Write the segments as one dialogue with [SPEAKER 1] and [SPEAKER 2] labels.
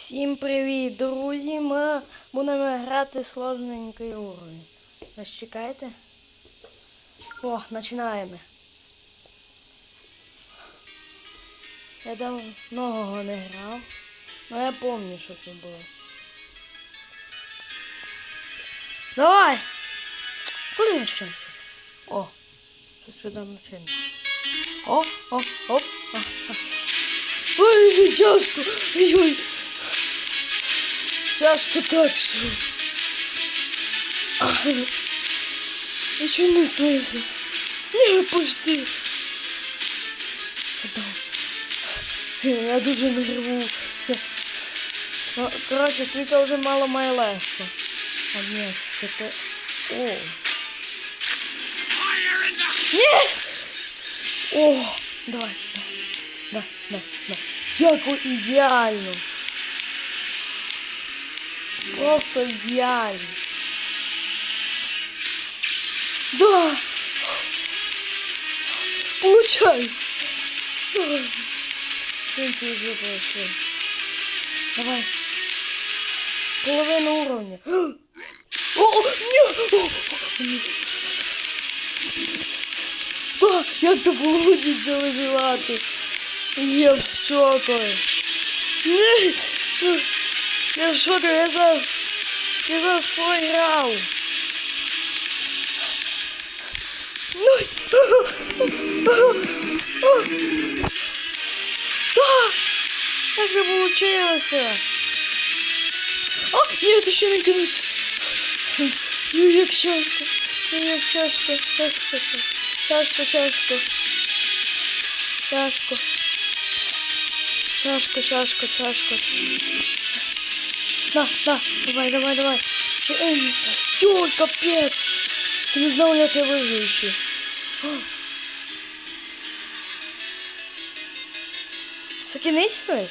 [SPEAKER 1] Всім привіт, друзі! Ми будемо грати сложненький уровень. Нас чекайте. О, починаємо. Я давно не грав, але я пам'ятаю, що це було. Давай! Куди щас? О, щось відомо чинно. О, о, а. Ой, тяжко! Ой-ой! Тяжко так що. Ай, Я чуть не слышу. Не, пусти. Да. Я дуже нервуюся. Ну, Коротше, тільки вже мало має легко. А ні, таке... О. Ні! О, давай. Да, да, да. Як о- ідеально. Просто ідеально. Да. Получай. Все. Сын ты уже прошел. Давай. Половина уровня. О, о, ні! О, ні. Да, як то получиться виживати? Я в шоку. Ні! Я шоку, я зараз... Я зараз. Ну... Да! Как же получилось? А, нет, еще не кінець. Ну, як чашка. Ну, як чашка. Чашка, чашка, чашка. Чашка. Чашка, чашка, чашка. На, на, давай, давай, давай. Ой, капец. Ты не знал, як я вижу ще. Закинись весь.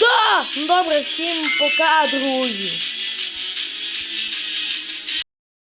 [SPEAKER 1] Да! Ну добре, всім пока, друзі.